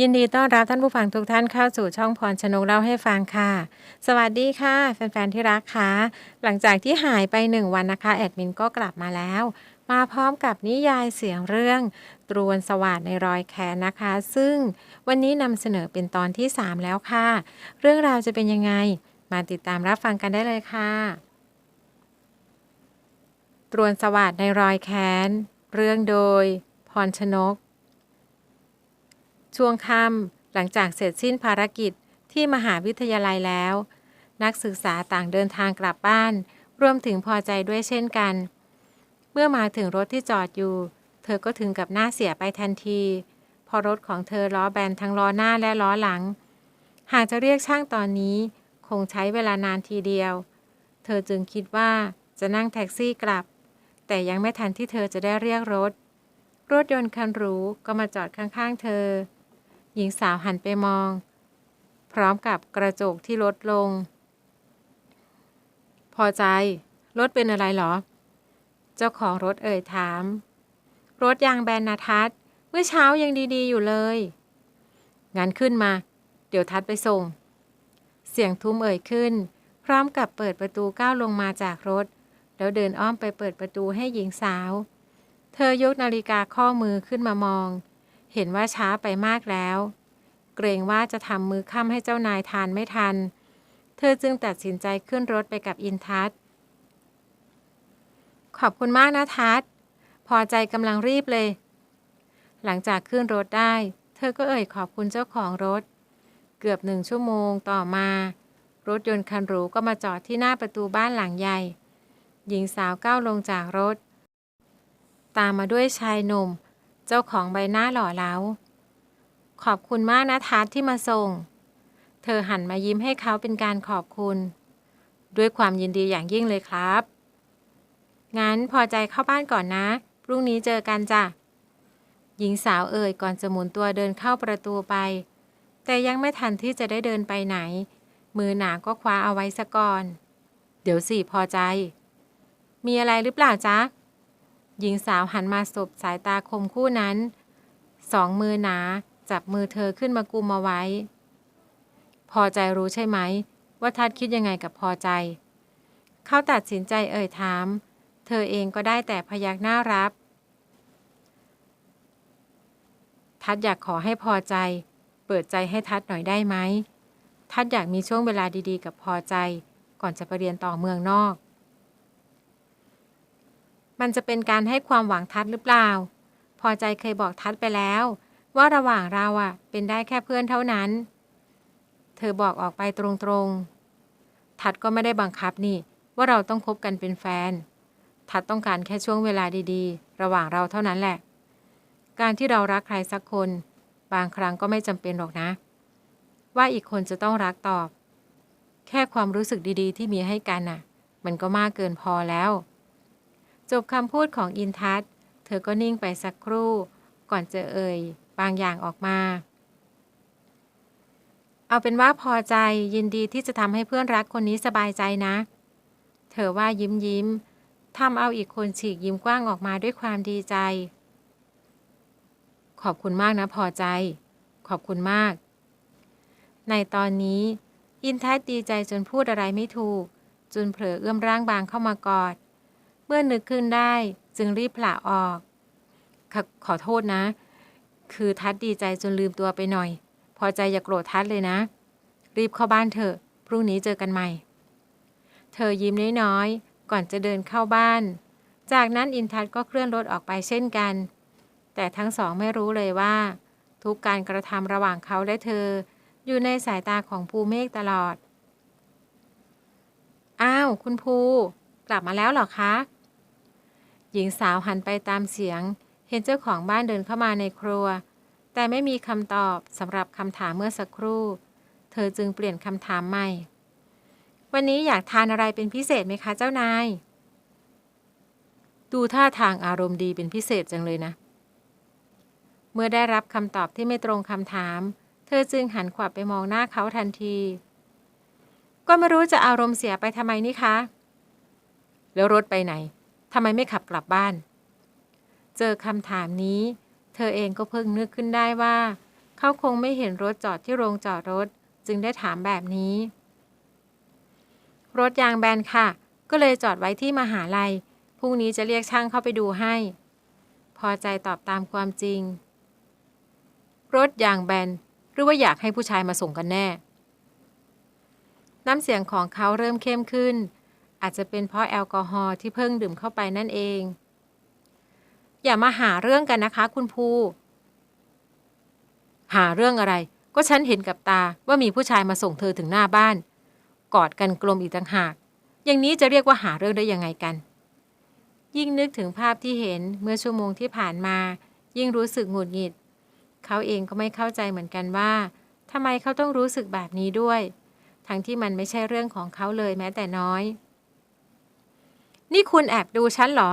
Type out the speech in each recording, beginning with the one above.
ยินดีต้อนรับท่านผู้ฟังทุกท่านเข้าสู่ช่องพรชนกเล่าให้ฟังค่ะ สวัสดีค่ะแฟนๆที่รักค่ะ หลังจากที่หายไปหนึ่งวันนะคะ แอดมินก็กลับมาแล้ว มาพร้อมกับนิยายเสียงเรื่อง ตรวนสวัสดในรอยแคนนะคะ ซึ่งวันนี้นำเสนอเป็นตอนที่ 3 แล้วค่ะ เรื่องราวจะเป็นยังไง มาติดตามรับฟังกันได้เลยค่ะ ตรวนสวัสดในรอยแคนเรื่องโดย พรชนก ช่วงค่ำหลังจากเสร็จสิ้นภารกิจที่มหาวิทยาลัยแล้ว นักศึกษาต่างเดินทางกลับบ้าน รวมถึงพอใจด้วยเช่นกัน เมื่อมาถึงรถที่จอดอยู่ เธอก็ถึงกับหน้าเสียไปทันที พอรถของเธอล้อแบนทั้งล้อหน้าและล้อหลัง หากจะเรียกช่างตอนนี้ คงใช้เวลานานทีเดียว เธอจึงคิดว่าจะนั่งแท็กซี่กลับ แต่ยังไม่ทันที่เธอจะได้เรียกรถ รถยนต์คันหรูก็มาจอดข้างๆ เธอ หญิงสาวหันไปมอง พร้อมกับกระจกที่ลดลง พอใจรถเป็นอะไรหรอ เจ้าของรถเอ่ยถาม รถยางแบนนาทัศเมื่อเช้ายังดีๆ อยู่เลย งั้นขึ้นมา เดี๋ยวทัดไปส่ง เสียงทุ้มเอ่ยขึ้น พร้อมกับเปิดประตูก้าวลงมาจากรถ แล้วเดินอ้อมไปเปิดประตูให้หญิงสาว เธอยกนาฬิกาข้อมือขึ้นมามอง เห็นว่าช้าไปมากแล้ว เกรงว่าจะทำมือค่ำให้เจ้านายทานไม่ทัน เธอจึงตัดสินใจขึ้นรถไปกับอินทัศขอบคุณมากนะทัศพอใจกำลังรีบเลย หลังจากขึ้นรถได้ เธอก็เอ่ยขอบคุณเจ้าของรถ เกือบหนึ่งชั่วโมงต่อมา รถยนต์คันหรูก็มาจอดที่หน้าประตูบ้านหลังใหญ่ หญิงสาวก้าวลงจากรถ ตามมาด้วยชายหนุ่ม เจ้าของใบหน้าหล่อเหลา ขอบคุณมากนะทัศน์ที่มาส่ง เธอหันมายิ้มให้เขาเป็นการขอบคุณ ด้วยความยินดีอย่างยิ่งเลยครับ งั้นพอใจเข้าบ้านก่อนนะ พรุ่งนี้เจอกันจ้ะ หญิงสาวเอ่ยก่อนจะหมุนตัวเดินเข้าประตูไป แต่ยังไม่ทันที่จะได้เดินไปไหน มือหนาก็คว้าเอาไว้ซะก่อน เดี๋ยวสิพอใจ มีอะไรหรือเปล่าจ๊ะ หญิงสาวหันมาสบสายตาคมคู่นั้น สองมือหนา จับมือเธอขึ้นมากุมเอาไว้ พอใจรู้ใช่ไหม ว่าทัดคิดยังไงกับพอใจ เขาตัดสินใจเอ่ยถาม เธอเองก็ได้แต่พยักหน้ารับ ทัดอยากขอให้พอใจ เปิดใจให้ทัดหน่อยได้ไหมทัดอยากมีช่วงเวลาดีๆ กับพอใจ ก่อนจะไปเรียนต่อเมืองนอก มันจะเป็นการให้ความหวังทัดหรือเปล่า พอใจเคยบอกทัดไปแล้ว ว่าระหว่างเราอะเป็นได้แค่เพื่อนเท่านั้น เธอบอกออกไปตรงๆ ทัดก็ไม่ได้บังคับนี่ ว่าเราต้องคบกันเป็นแฟน ทัดต้องการแค่ช่วงเวลาดีๆ ระหว่างเราเท่านั้นแหละ การที่เรารักใครสักคน บางครั้งก็ไม่จำเป็นหรอกนะ ว่าอีกคนจะต้องรักตอบ แค่ความรู้สึกดีๆ ที่มีให้กันน่ะ มันก็มากเกินพอแล้ว จบคำพูดของอินทัศเธอก็นิ่งไปสักครู่ ก่อนจะเอ่ย บางอย่างออกมา เอาเป็นว่าพอใจยินดีที่จะทำให้เพื่อนรักคนนี้สบายใจนะ เธอว่ายิ้มยิ้มทำเอาอีกคนฉีกยิ้มกว้างออกมาด้วยความดีใจ ขอบคุณมากนะพอใจ ขอบคุณมาก ในตอนนี้ อินทัศดีใจจนพูดอะไรไม่ถูกจนเผลอเอื้อมร่างบางเข้ามากอด มื่อนึกขึ้นได้จึงรีบผละออกขอขอโทษนะ คือทัศน์ดีใจจนลืมตัวไปหน่อย พอใจอย่าโกรธทัศน์เลยนะ รีบเข้าบ้านเถอะพรุ่งนี้เจอกันใหม่ เธอยิ้มน้อยๆก่อนจะเดินเข้าบ้าน จากนั้นอินทัศก็เคลื่อนรถออกไปเช่นกัน แต่ทั้งสองไม่รู้เลยว่า ทุกการกระทำระหว่างเขาและเธอ อยู่ในสายตาของภูเมฆตลอด อ้าว คุณภู กลับมาแล้วเหรอคะ หญิงสาวหันไปตามเสียง เห็นเจ้าของบ้านเดินเข้ามาในครัว แต่ไม่มีคำตอบสำหรับคำถามเมื่อสักครู่ เธอจึงเปลี่ยนคำถามใหม่ วันนี้อยากทานอะไรเป็นพิเศษไหมคะเจ้านาย ดูท่าทางอารมณ์ดีเป็นพิเศษจังเลยนะ เมื่อได้รับคำตอบที่ไม่ตรงคำถาม เธอจึงหันขวับไปมองหน้าเขาทันที ก็ไม่รู้จะอารมณ์เสียไปทำไมนี่คะ แล้วรถไปไหน ทำไมไม่ขับกลับบ้าน เจอคำถามนี้ เธอเองก็เพิ่งนึกขึ้นได้ว่า เขาคงไม่เห็นรถจอดที่โรงจอดรถ จึงได้ถามแบบนี้ รถยางแบนค่ะ ก็เลยจอดไว้ที่มหาลัย พรุ่งนี้จะเรียกช่างเข้าไปดูให้ พอใจตอบตามความจริง รถยางแบนหรือว่าอยากให้ผู้ชายมาส่งกันแน่ น้ำเสียงของเขาเริ่มเข้มขึ้น อาจจะเป็นเพราะแอลกอฮอล์ที่เพิ่งดื่มเข้าไปนั่นเอง อย่ามาหาเรื่องกันนะคะคุณภู หาเรื่องอะไร ก็ฉันเห็นกับตาว่ามีผู้ชายมาส่งเธอถึงหน้าบ้าน กอดกันกลมอีกต่างหาก อย่างนี้จะเรียกว่าหาเรื่องได้ยังไงกัน ยิ่งนึกถึงภาพที่เห็นเมื่อชั่วโมงที่ผ่านมา ยิ่งรู้สึกหงุดหงิด เขาเองก็ไม่เข้าใจเหมือนกันว่าทำไมเขาต้องรู้สึกแบบนี้ด้วย ทั้งที่มันไม่ใช่เรื่องของเขาเลยแม้แต่น้อย นี่คุณแอบดูฉันเหรอ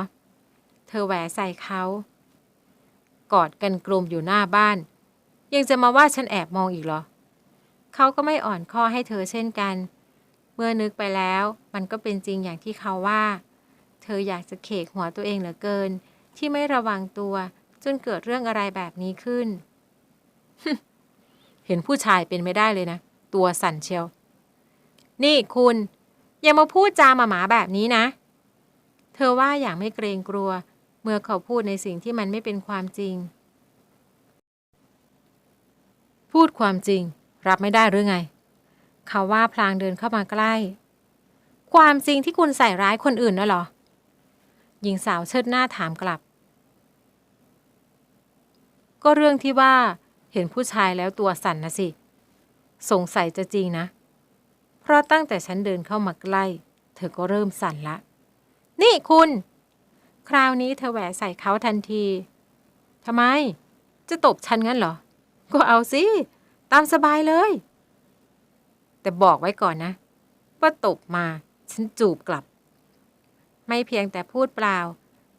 เธอแหวใส่เขา กอดกันกลมอยู่หน้าบ้าน ยังจะมาว่าฉันแอบมองอีกเหรอ เขาก็ไม่อ่อนข้อให้เธอเช่นกัน เมื่อนึกไปแล้ว มันก็เป็นจริงอย่างที่เขาว่า เธออยากจะเขกหัวตัวเองเหลือเกิน ที่ไม่ระวังตัวจนเกิดเรื่องอะไรแบบนี้ขึ้น เห็นผู้ชายเป็นไม่ได้เลยนะ ตัวสั่นเชียว นี่คุณ อย่ามาพูดจามาหมาแบบนี้นะ เธอว่าอย่างไม่เกรงกลัว เมื่อเขาพูดในสิ่งที่มันไม่เป็นความจริง พูดความจริง รับไม่ได้หรือไง เขาว่าพลางเดินเข้ามาใกล้ ความจริงที่คุณใส่ร้ายคนอื่นน่ะหรอ หญิงสาวเชิดหน้าถามกลับ ก็เรื่องที่ว่า เห็นผู้ชายแล้วตัวสั่นนะสิ สงสัยจะจริงนะ เพราะตั้งแต่ฉันเดินเข้ามาใกล้ เธอก็เริ่มสั่นละ นี่คุณ คราวนี้เธอแหวะใส่เขาทันทีทำไม จะตบฉันงั้นเหรอ ก็เอาสิ ตามสบายเลย แต่บอกไว้ก่อนนะ ว่าตบมาฉันจูบกลับ ไม่เพียงแต่พูดเปล่า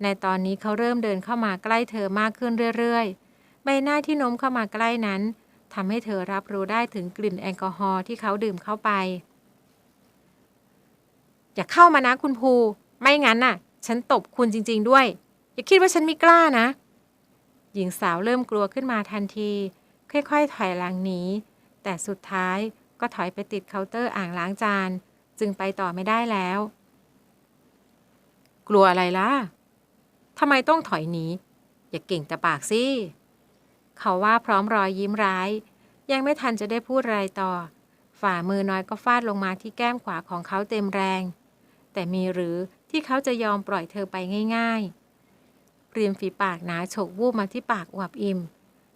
ในตอนนี้เขาเริ่มเดินเข้ามาใกล้เธอมากขึ้นเรื่อยๆ ใบหน้าที่โน้มเข้ามาใกล้นั้นทำให้เธอรับรู้ได้ถึงกลิ่นแอลกอฮอล์ที่เขาดื่มเข้าไป อย่าเข้ามานะคุณภู ไม่งั้นน่ะ ฉันตบคุณจริง ๆ ด้วย อย่าคิดว่าฉันไม่กล้านะ หญิงสาวเริ่มกลัวขึ้นมาทันที ค่อยๆ ถอยหลังหนี แต่สุดท้ายก็ถอยไปติดเคาน์เตอร์อ่างล้างจาน จึงไปต่อไม่ได้แล้ว กลัวอะไรล่ะทำไมต้องถอยหนี อย่าเก่งแต่ปากสิ เขาว่าพร้อมรอยยิ้มร้าย ยังไม่ทันจะได้พูดอะไรต่อ ฝ่ามือน้อยก็ฟาดลงมาที่แก้มขวาของเขาเต็มแรง แต่มีหรือ ที่เขาจะยอมปล่อยเธอไปง่ายๆริมฝีปากหนาฉกวูบมาที่ปากอวบอิ่ม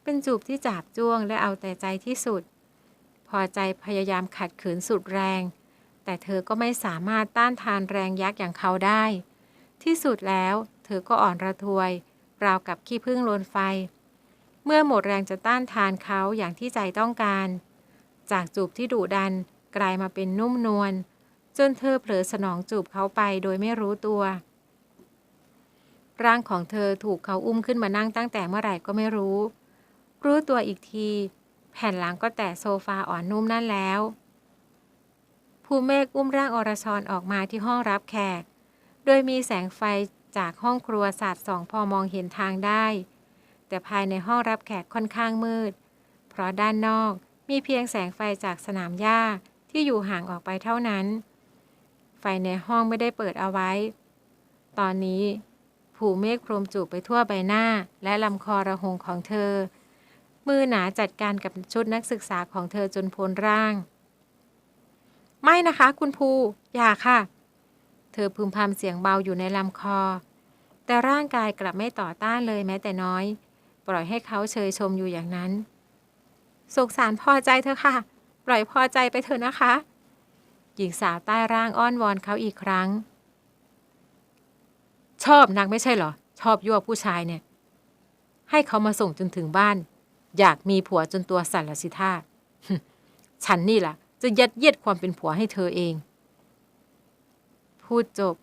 เป็นจูบที่จับจ้วงและเอาแต่ใจที่สุด พอใจพยายามขัดขืนสุดแรง แต่เธอก็ไม่สามารถต้านทานแรงยักษ์อย่างเขาได้ ที่สุดแล้วเธอก็อ่อนระทวย ราวกับขี้ผึ้งลนไฟ เมื่อหมดแรงจะต้านทานเขาอย่างที่ใจต้องการ จากจูบที่ดุดันกลายมาเป็นนุ่มนวล จนเธอเผลอสนองจูบเขาไปโดยไม่รู้ตัว ร่างของเธอถูกเขาอุ้มขึ้นมานั่งตั้งแต่เมื่อไหร่ก็ไม่รู้ รู้ตัวอีกที แผ่นหลังก็แตะโซฟาอ่อนนุ่มนั่นแล้ว ภูเมฆอุ้มร่างอรชรออกมาที่ห้องรับแขก โดยมีแสงไฟจากห้องครัวสาดส่องพอมองเห็นทางได้ แต่ภายในห้องรับแขกค่อนข้างมืด เพราะด้านนอกมีเพียงแสงไฟจากสนามหญ้าที่อยู่ห่างออกไปเท่านั้น ฟในห้องไม่ได้เปิดเอาไว้ ตอนนี้ ผูเมฆพรมจูบไปทั่วใบหน้า และลำคอระหงของเธอ มือหนาจัดการกับชุดนักศึกษาของเธอจนพ้นร่าง ไม่นะคะคุณภู อย่าค่ะ เธอพึมพำเสียงเบาอยู่ในลำคอ แต่ร่างกายกลับไม่ต่อต้านเลยแม้แต่น้อย ปล่อยให้เขาเชยชมอยู่อย่างนั้นสงสารพอใจเธอค่ะ ปล่อยพอใจไปเถอะนะคะ หญิงสาวใต้ร่างอ้อนวอนเขาอีกครั้ง ชอบนักไม่ใช่เหรอ ชอบยั่วผู้ชายเนี่ย ให้เขามาส่งจนถึงบ้าน อยากมีผัวจนตัวสั่นละสิท่าฉันนี่ล่ะ จะยัดเยียดความเป็นผัวให้เธอเอง พูดจบ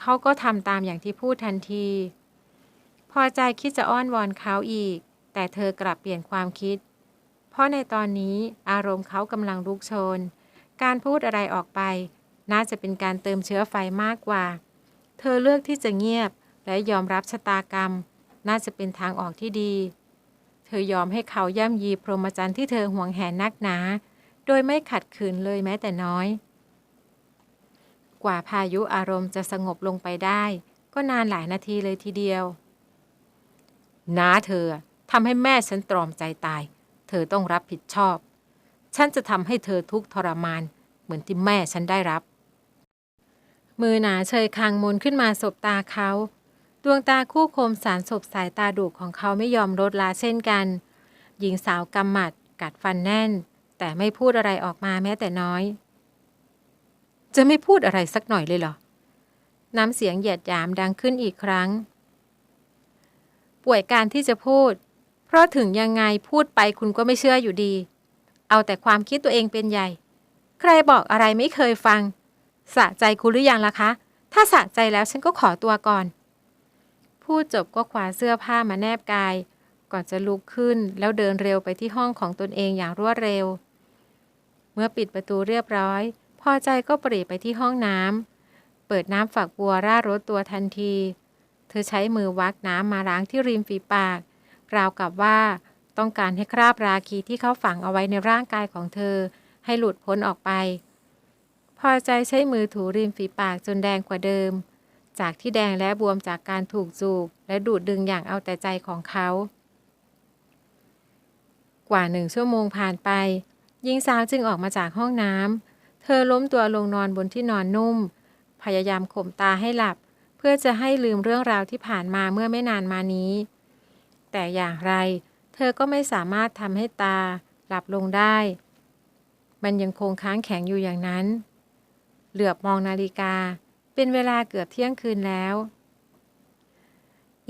เขาก็ทำตามอย่างที่พูดทันที พอใจคิดจะอ้อนวอนเขาอีก แต่เธอกลับเปลี่ยนความคิด เพราะในตอนนี้อารมณ์เขากำลังลุกโชน การพูดอะไรออกไป น่าจะเป็นการเติมเชื้อไฟมากกว่า เธอเลือกที่จะเงียบและยอมรับชะตากรรม น่าจะเป็นทางออกที่ดี เธอยอมให้เขาย่ำยีพรหมจรรย์ที่เธอห่วงแหนนักหนา โดยไม่ขัดขืนเลยแม้แต่น้อย กว่าพายุอารมณ์จะสงบลงไปได้ ก็นานหลายนาทีเลยทีเดียวน้าเธอทำให้แม่ฉันตรอมใจตาย เธอต้องรับผิดชอบ ฉันจะทำให้เธอทุกข์ทรมาน เหมือนที่แม่ฉันได้รับ มือหนาเชยคางมนขึ้นมาสบตาเขาดวงตาคู่คมสารสบสายตาดุของเขาไม่ยอมลดละเช่นกัน หญิงสาวกำหมัด กัดฟันแน่น แต่ไม่พูดอะไรออกมาแม้แต่น้อย จะไม่พูดอะไรสักหน่อยเลยเหรอ น้ำเสียงเหยียดหยามดังขึ้นอีกครั้ง ป่วยการที่จะพูด เพราะถึงยังไงพูดไปคุณก็ไม่เชื่ออยู่ดี เอาแต่ความคิดตัวเองเป็นใหญ่ ใครบอกอะไรไม่เคยฟัง สะใจคุณหรือยังล่ะคะ ถ้าสะใจแล้วฉันก็ขอตัวก่อน พูดจบก็คว้าเสื้อผ้ามาแนบกาย ก่อนจะลุกขึ้นแล้วเดินเร็วไปที่ห้องของตนเองอย่างรวดเร็ว เมื่อปิดประตูเรียบร้อย พอใจก็ปรีไปที่ห้องน้ำเปิดน้ำฝักบัวร่ารถตัวทันที เธอใช้มือวักน้ำมาล้างที่ริมฝีปาก ราวกับว่า ต้องการให้คราบราคีที่เขาฝังเอาไว้ในร่างกายของเธอ ให้หลุดพ้นออกไป พอใจใช้มือถูริมฝีปากจนแดงกว่าเดิม จากที่แดงและบวมจากการถูกจูบและดูดดึงอย่างเอาแต่ใจของเขา กว่าหนึ่งชั่วโมงผ่านไปหญิงสาวจึงออกมาจากห้องน้ำเธอล้มตัวลงนอนบนที่นอนนุ่ม พยายามข่มตาให้หลับ เพื่อจะให้ลืมเรื่องราวที่ผ่านมาเมื่อไม่นานมานี้ แต่อย่างไร เธอก็ไม่สามารถทำให้ตาหลับลงได้ มันยังคงค้างแข็งอยู่อย่างนั้น เหลือบมองนาฬิกาเป็นเวลาเกือบเที่ยงคืนแล้ว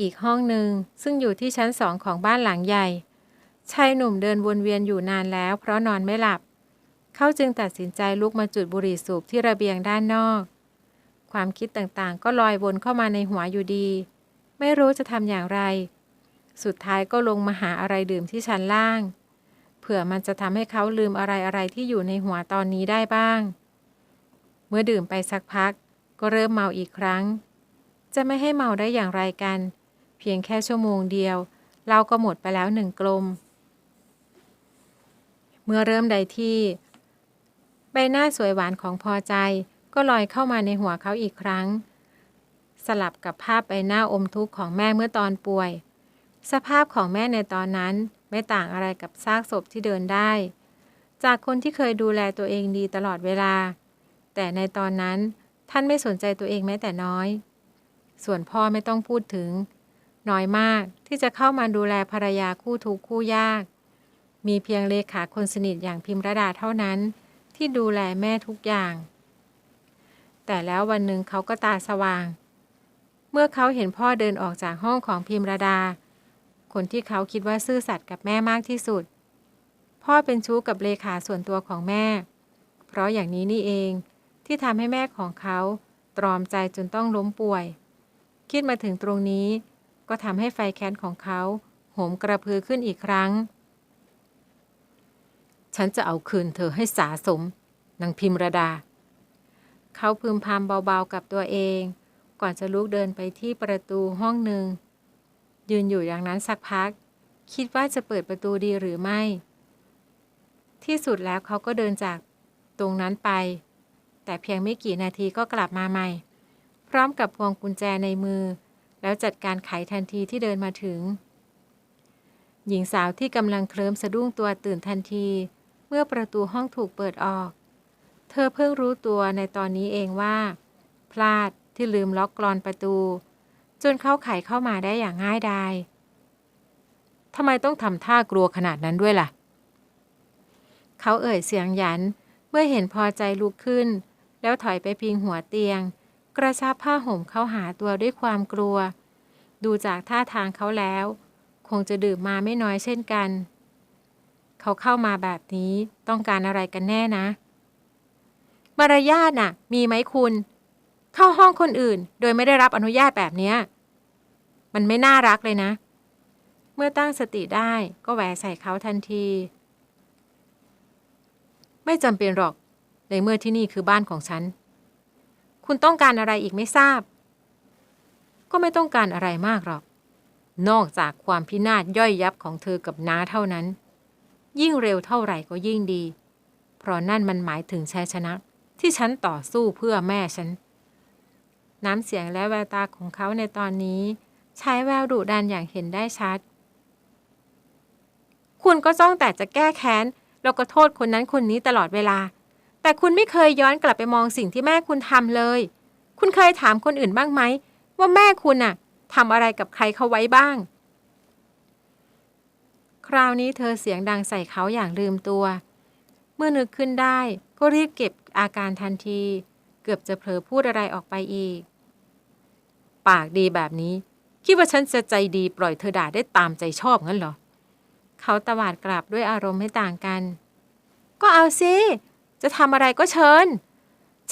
อีกห้องหนึ่งซึ่งอยู่ที่ชั้นสองของบ้านหลังใหญ่ ชายหนุ่มเดินวนเวียนอยู่นานแล้ว เพราะนอนไม่หลับ เขาจึงตัดสินใจลุกมาจุดบุหรี่สูบที่ระเบียงด้านนอก ความคิดต่างๆ ก็ลอยวนเข้ามาในหัวอยู่ดี ไม่รู้จะทำอย่างไร สุดท้ายก็ลงมาหาอะไรดื่มที่ชั้นล่าง เผื่อมันจะทำให้เขาลืมอะไรๆที่อยู่ในหัวตอนนี้ได้บ้าง เมื่อดื่มไปสักพัก ก็เริ่มเมาอีกครั้ง จะไม่ให้เมาได้อย่างไรกัน เพียงแค่ชั่วโมงเดียวเราก็หมดไปแล้วหนึ่งกลม เมื่อเริ่มใดที่ ใบหน้าสวยหวานของพอใจ ก็ลอยเข้ามาในหัวเขาอีกครั้ง สลับกับภาพใบหน้าอมทุกข์ของแม่เมื่อตอนป่วย สภาพของแม่ในตอนนั้นไม่ต่างอะไรกับซากศพที่เดินได้ จากคนที่เคยดูแลตัวเองดีตลอดเวลา แต่ในตอนนั้นท่านไม่สนใจตัวเองแม้แต่น้อย ส่วนพ่อไม่ต้องพูดถึง น้อยมากที่จะเข้ามาดูแลภรรยาคู่ทุกคู่ยาก มีเพียงเลขาคนสนิทอย่างพิมระดาเท่านั้น ที่ดูแลแม่ทุกอย่าง แต่แล้ววันหนึ่งเขาก็ตาสว่าง เมื่อเขาเห็นพ่อเดินออกจากห้องของพิมระดา คนที่เขาคิดว่าซื่อสัตย์กับแม่มากที่สุด พ่อเป็นชู้กับเลขาส่วนตัวของแม่ เพราะอย่างนี้นี่เองที่ทำให้แม่ของเขาตรอมใจจนต้องล้มป่วย คิดมาถึงตรงนี้ก็ทำให้ไฟแค้นของเขาโหมกระพือขึ้นอีกครั้ง ฉันจะเอาคืนเธอให้สาสมนางพิมรดา เขาพึมพำเบาๆกับตัวเอง ก่อนจะลุกเดินไปที่ประตูห้องหนึ่ง ยืนอยู่อย่างนั้นสักพัก คิดว่าจะเปิดประตูดีหรือไม่ ที่สุดแล้วเขาก็เดินจากตรงนั้นไป แต่เพียงไม่กี่นาทีก็กลับมาใหม่ พร้อมกับพวงกุญแจในมือ แล้วจัดการไขทันทีที่เดินมาถึง หญิงสาวที่กำลังเคลิ้มสะดุ้งตัวตื่นทันที เมื่อประตูห้องถูกเปิดออก เธอเพิ่งรู้ตัวในตอนนี้เองว่า พลาดที่ลืมล็อกกรอนประตู จนเขาไขเข้ามาได้อย่างง่ายดายทำไมต้องทำท่ากลัวขนาดนั้นด้วยล่ะ เขาเอ่ยเสียงหยัน เมื่อเห็นพอใจลุกขึ้น แล้วถอยไปพิงหัวเตียง กระชับผ้าห่มเข้าหาตัวด้วยความกลัว ดูจากท่าทางเขาแล้ว คงจะดื่มมาไม่น้อยเช่นกัน เขาเข้ามาแบบนี้ต้องการอะไรกันแน่นะ มารยาทน่ะ มีไหมคุณ เข้าห้องคนอื่น โดยไม่ได้รับอนุญาตแบบเนี้ย มันไม่น่ารักเลยนะ เมื่อตั้งสติได้ก็แหวใส่เขาทันที ไม่จำเป็นหรอก ในเมื่อที่นี่คือบ้านของฉัน คุณต้องการอะไรอีกไม่ทราบ ก็ไม่ต้องการอะไรมากหรอก นอกจากความพินาศย่อยยับของเธอกับน้าเท่านั้น ยิ่งเร็วเท่าไหร่ก็ยิ่งดี เพราะนั่นมันหมายถึงชัยชนะที่ฉันต่อสู้เพื่อแม่ฉัน น้ำเสียงและแววตาของเขาในตอนนี้ ใช้แววดุดันอย่างเห็นได้ชัด คุณก็จ้องแต่จะแก้แค้น แล้วก็โทษคนนั้นคนนี้ตลอดเวลา แต่คุณไม่เคยย้อนกลับไปมองสิ่งที่แม่คุณทำเลย คุณเคยถามคนอื่นบ้างไหม ว่าแม่คุณน่ะทำอะไรกับใครเขาไว้บ้าง คราวนี้เธอเสียงดังใส่เขาอย่างลืมตัว เมื่อนึกขึ้นได้ก็รีบเก็บอาการทันที กือบจะเผลอพูดอะไรออกไปอีก ปากดีแบบนี้ คิดว่าฉันจะใจดีปล่อยเธอด่าได้ตามใจชอบงั้นเหรอ เขาตวาดกลับด้วยอารมณ์ไม่ต่างกัน ก็เอาสิ จะทำอะไรก็เชิญ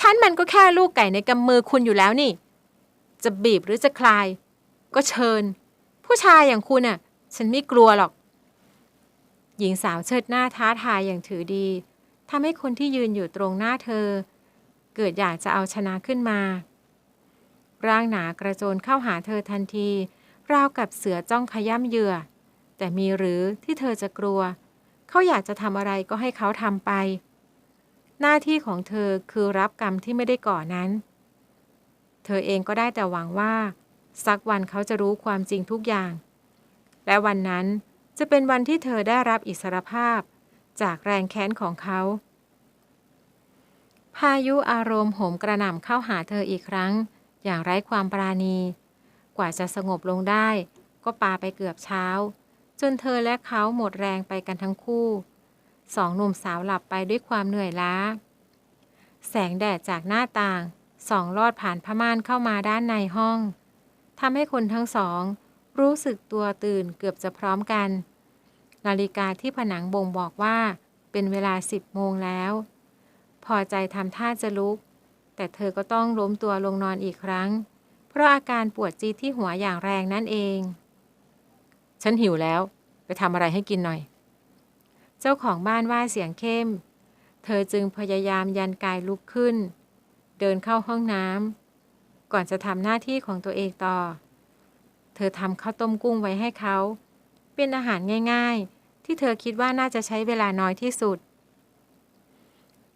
ฉันมันก็แค่ลูกไก่ในกำมือคุณอยู่แล้วนี่ จะบีบหรือจะคลาย ก็เชิญ ผู้ชายอย่างคุณน่ะ ฉันไม่กลัวหรอก หญิงสาวเชิดหน้าท้าทายอย่างถือดีทำให้คนที่ยืนอยู่ตรงหน้าเธอ เกิดอยากจะเอาชนะขึ้นมา ร่างหนากระโจนเข้าหาเธอทันที ราวกับเสือจ้องขย้ำเหยื่อ แต่มีหรือที่เธอจะกลัว เขาอยากจะทำอะไรก็ให้เขาทำไป หน้าที่ของเธอคือรับกรรมที่ไม่ได้ก่อนั้น เธอเองก็ได้แต่หวังว่า สักวันเขาจะรู้ความจริงทุกอย่าง และวันนั้นจะเป็นวันที่เธอได้รับอิสรภาพ จากแรงแค้นของเขา พายุอารมณ์โหมกระหน่ำเข้าหาเธออีกครั้ง อย่างไร้ความปราณี กว่าจะสงบลงได้ ก็ปาไปเกือบเช้า จนเธอและเขาหมดแรงไปกันทั้งคู่สองหนุ่มสาวหลับไปด้วยความเหนื่อยล้า แสงแดดจากหน้าต่างส่องลอดผ่านผ้าม่านเข้ามาด้านในห้องทำให้คนทั้งสอง รู้สึกตัวตื่นเกือบจะพร้อมกัน นาฬิกาที่ผนังบ่งบอกว่า เป็นเวลาสิบโมงแล้ว พอใจทำท่าจะลุก แต่เธอก็ต้องล้มตัวลงนอนอีกครั้ง เพราะอาการปวดจีที่หัวอย่างแรงนั่นเอง ฉันหิวแล้ว ไปทำอะไรให้กินหน่อย เจ้าของบ้านว่าเสียงเข้ม เธอจึงพยายามยันกายลุกขึ้น เดินเข้าห้องน้ำก่อนจะทำหน้าที่ของตัวเองต่อ เธอทำข้าวต้มกุ้งไว้ให้เขา เป็นอาหารง่าย ๆ ที่เธอคิดว่าน่าจะใช้เวลาน้อยที่สุด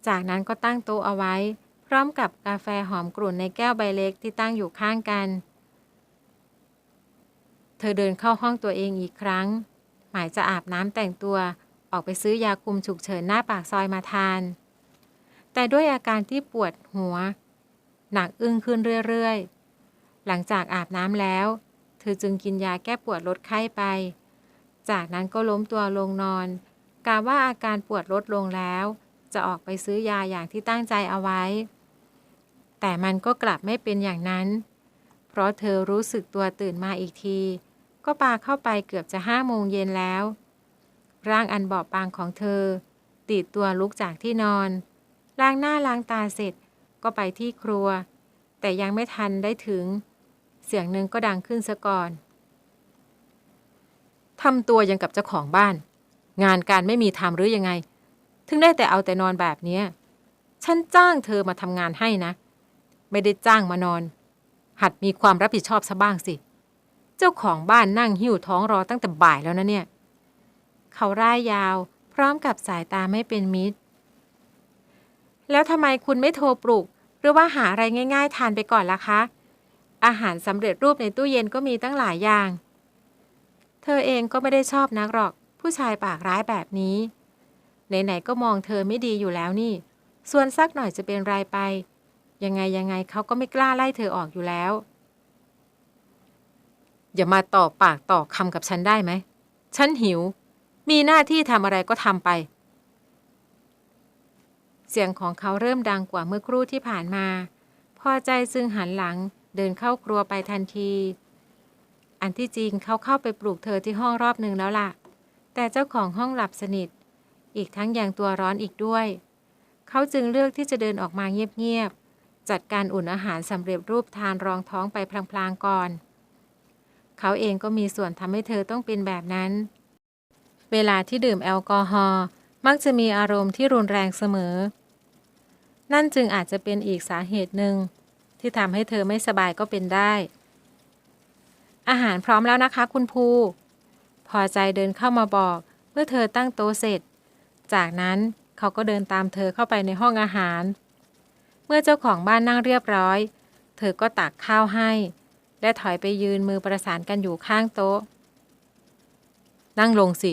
จากนั้นก็ตั้งโต๊ะเอาไว้ พร้อมกับกาแฟหอมกลุ่นในแก้วใบเล็กที่ตั้งอยู่ข้างกัน เธอเดินเข้าห้องตัวเองอีกครั้ง หมายจะอาบน้ำแต่งตัว ออกไปซื้อยาคุมฉุกเฉินหน้าปากซอยมาทาน แต่ด้วยอาการที่ปวดหัว หนักอึ้งขึ้นเรื่อยๆ หลังจากอาบน้ำแล้ว เธอจึงกินยาแก้ปวดลดไข้ไป จากนั้นก็ล้มตัวลงนอนกาว่าอาการปวดลดลงแล้ว จะออกไปซื้อยาอย่างที่ตั้งใจเอาไว้ แต่มันก็กลับไม่เป็นอย่างนั้น เพราะเธอรู้สึกตัวตื่นมาอีกที ก็ปาเข้าไปเกือบจะห้าโมงเย็นแล้ว ร่างอันบอบบางของเธอติดตัวลุกจากที่นอน ล้างหน้าล้างตาเสร็จก็ไปที่ครัว แต่ยังไม่ทันได้ถึง เสียงหนึ่งก็ดังขึ้นซะก่อนทำตัวยังกับเจ้าของบ้าน งานการไม่มีทำหรือยังไง ถึงได้แต่เอาแต่นอนแบบเนี้ย ฉันจ้างเธอมาทำงานให้นะ ไม่ได้จ้างมานอน หัดมีความรับผิดชอบซะบ้างสิ เจ้าของบ้านนั่งหิ้วท้องรอตั้งแต่บ่ายแล้วนะเนี่ย เขาร่ายยาว พร้อมกับสายตาไม่เป็นมิตร แล้วทำไมคุณไม่โทรปลุก หรือว่าหาอะไรง่าย ๆ ทานไปก่อนล่ะคะ อาหารสำเร็จรูปในตู้เย็นก็มีตั้งหลายอย่าง เธอเองก็ไม่ได้ชอบนักหรอก ผู้ชายปากร้ายแบบนี้ ไหนๆก็มองเธอไม่ดีอยู่แล้วนี่ ส่วนสักหน่อยจะเป็นไรไป ยังไงยังไงเขาก็ไม่กล้าไล่เธอออกอยู่แล้ว อย่ามาต่อปากต่อคำกับฉันได้ไหม ฉันหิว มีหน้าที่ทำอะไรก็ทำไป เสียงของเขาเริ่มดังกว่าเมื่อครู่ที่ผ่านมา พอใจซึ่งหันหลังเดินเข้าครัวไปทันที อันที่จริงเขาเข้าไปปลุกเธอที่ห้องรอบหนึ่งแล้วล่ะ แต่เจ้าของห้องหลับสนิท อีกทั้งยังตัวร้อนอีกด้วย เขาจึงเลือกที่จะเดินออกมาเงียบๆ จัดการอุ่นอาหารสำเร็จรูปทานรองท้องไปพลางๆก่อน เขาเองก็มีส่วนทำให้เธอต้องเป็นแบบนั้น เวลาที่ดื่มแอลกอฮอล์มักจะมีอารมณ์ที่รุนแรงเสมอ นั่นจึงอาจจะเป็นอีกสาเหตุหนึ่ง ที่ทำให้เธอไม่สบายก็เป็นได้ อาหารพร้อมแล้วนะคะคุณภูพอใจเดินเข้ามาบอก เมื่อเธอตั้งโต๊ะเสร็จ จากนั้นเขาก็เดินตามเธอเข้าไปในห้องอาหาร เมื่อเจ้าของบ้านนั่งเรียบร้อย เธอก็ตักข้าวให้ และถอยไปยืนมือประสานกันอยู่ข้างโต๊ะ นั่งลงสิ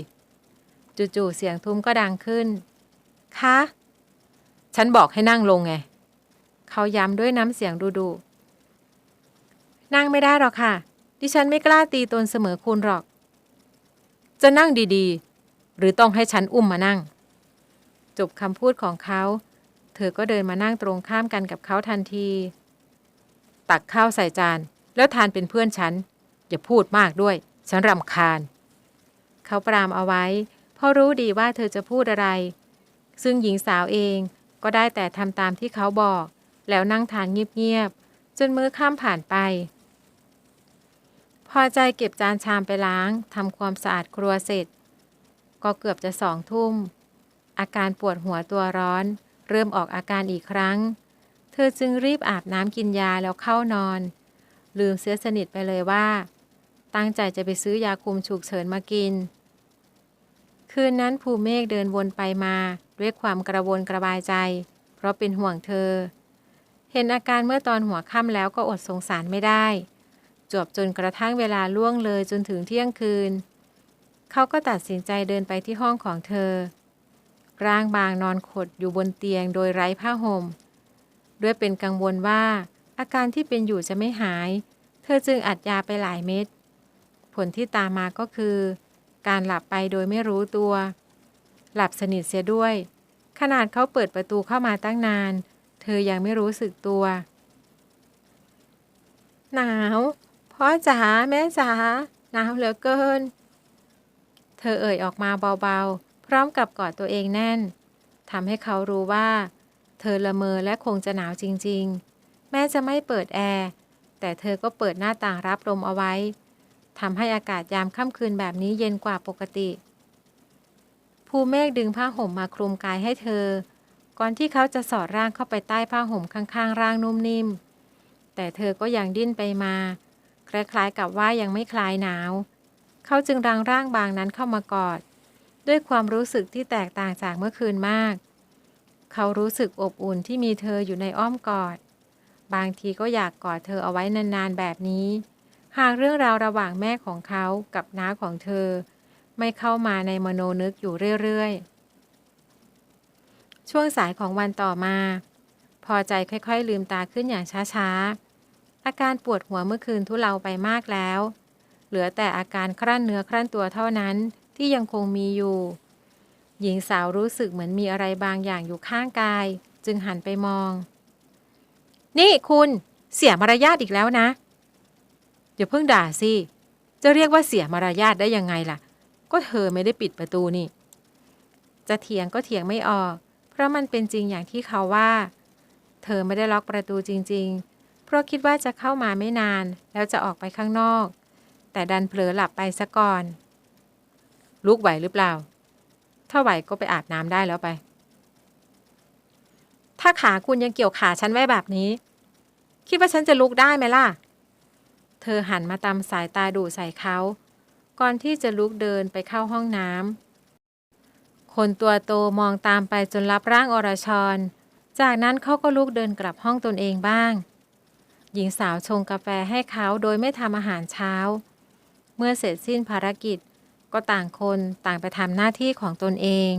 จู่ๆเสียงทุ้มก็ดังขึ้น คะ ฉันบอกให้นั่งลงไง เขาย้ำด้วยน้ำเสียงดุดุๆนั่งไม่ได้หรอกค่ะ ดิฉันไม่กล้าตีตนเสมอคุณหรอก จะนั่งดีๆ หรือต้องให้ฉันอุ้มมานั่ง จบคำพูดของเขา เธอก็เดินมานั่งตรงข้ามกันกับเขาทันที ตักข้าวใส่จาน แล้วทานเป็นเพื่อนฉัน อย่าพูดมากด้วย ฉันรำคาญ เขาปรามเอาไว้ เพราะรู้ดีว่าเธอจะพูดอะไร ซึ่งหญิงสาวเองก็ได้แต่ทำตามที่เขาบอก แล้วนั่งทานเงียบๆจนมื้อข้ามผ่านไป พอใจเก็บจานชามไปล้างทำความสะอาดครัวเสร็จ ก็เกือบจะสองทุ่ม อาการปวดหัวตัวร้อน เริ่มออกอาการอีกครั้ง เธอจึงรีบอาบน้ำกินยาแล้วเข้านอน ลืมเสียสนิทไปเลยว่า ตั้งใจจะไปซื้อยาคุมฉุกเฉินมากิน คืนนั้นภูเมฆเดินวนไปมาด้วยความกระวนกระบายใจ เพราะเป็นห่วงเธอ เห็นอาการเมื่อตอนหัวค่ำแล้วก็อดสงสารไม่ได้จวบจนกระทั่งเวลาล่วงเลยจนถึงเที่ยงคืน เขาก็ตัดสินใจเดินไปที่ห้องของเธอ ร่างบางนอนขดอยู่บนเตียงโดยไร้ผ้าห่ม ด้วยเป็นกังวลว่า อาการที่เป็นอยู่จะไม่หาย เธอจึงอัดยาไปหลายเม็ด ผลที่ตามมาก็คือ การหลับไปโดยไม่รู้ตัว หลับสนิทเสียด้วย ขนาดเขาเปิดประตูเข้ามาตั้งนาน เธอยังไม่รู้สึกตัว หนาวพ่อจ๋าแม่จ๋าหนาวเหลือเกิน เธอเอ่ยออกมาเบาๆ พร้อมกับกอดตัวเองแน่นทำให้เขารู้ว่า เธอละเมอและคงจะหนาวจริง ๆ แม้จะไม่เปิดแอร์ แต่เธอก็เปิดหน้าต่างรับลมเอาไว้ทำให้อากาศยามค่ำคืนแบบนี้เย็นกว่าปกติ ภูเมฆดึงผ้าห่มมาคลุมกายให้เธอ ก่อนที่เขาจะสอดร่างเข้าไปใต้ผ้าห่มข้างๆ ร่างนุ่มนิ่ม แต่เธอก็ยังดิ้นไปมา คล้ายๆกับว่ายังไม่คลายหนาว เขาจึงรังร่างบางนั้นเข้ามากอด ด้วยความรู้สึกที่แตกต่างจากเมื่อคืนมาก เขารู้สึกอบอุ่นที่มีเธออยู่ในอ้อมกอด บางทีก็อยากกอดเธอเอาไว้นานๆแบบนี้ หากเรื่องราวระหว่างแม่ของเขากับน้าของเธอ ไม่เข้ามาในมโนนึกอยู่เรื่อยๆ ช่วงสายของวันต่อมา พอใจค่อยๆ ลืมตาขึ้นอย่างช้าๆ อาการปวดหัวเมื่อคืนทุเลาไปมากแล้ว เหลือแต่อาการครั่นเนื้อครั่นตัวเท่านั้น ที่ยังคงมีอยู่ หญิงสาวรู้สึกเหมือนมีอะไรบางอย่างอยู่ข้างกาย จึงหันไปมอง นี่คุณเสียมารยาทอีกแล้วนะ อย่าเพิ่งด่าสิ จะเรียกว่าเสียมารยาทได้ยังไงล่ะ ก็เธอไม่ได้ปิดประตูนี่ จะเถียงก็เถียงไม่ออก เพราะมันเป็นจริงอย่างที่เขาว่า เธอไม่ได้ล็อกประตูจริง ๆ เพราะคิดว่าจะเข้ามาไม่นาน แล้วจะออกไปข้างนอก แต่ดันเผลอหลับไปซะก่อน ลุกไหวหรือเปล่า ถ้าไหวก็ไปอาบน้ำได้แล้วไป ถ้าขาคุณยังเกี่ยวขาฉันไว้แบบนี้ คิดว่าฉันจะลุกได้ไหมล่ะ เธอหันมาตามสายตาดูใส่เขา ก่อนที่จะลุกเดินไปเข้าห้องน้ำ คนตัวโตมองตามไปจนรับร่างอรชร จากนั้นเขาก็ลุกเดินกลับห้องตนเองบ้าง หญิงสาวชงกาแฟให้เขาโดยไม่ทำอาหารเช้า เมื่อเสร็จสิ้นภารกิจ ก็ต่างคนต่างไปทำหน้าที่ของตนเอง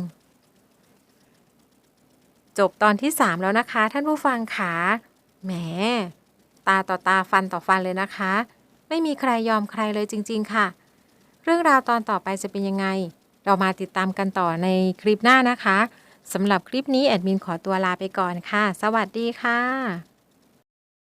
จบตอนที่ 3 แล้วนะคะ ท่านผู้ฟังขาแหม ตาต่อตาฟันต่อฟันเลยนะคะ ไม่มีใครยอมใครเลยจริง ๆ ค่ะ เรื่องราวตอนต่อไปจะเป็นยังไง เรามาติดตามกันต่อในคลิปหน้านะคะสำหรับคลิปนี้แอดมินขอตัวลาไปก่อนค่ะ สวัสดีค่ะ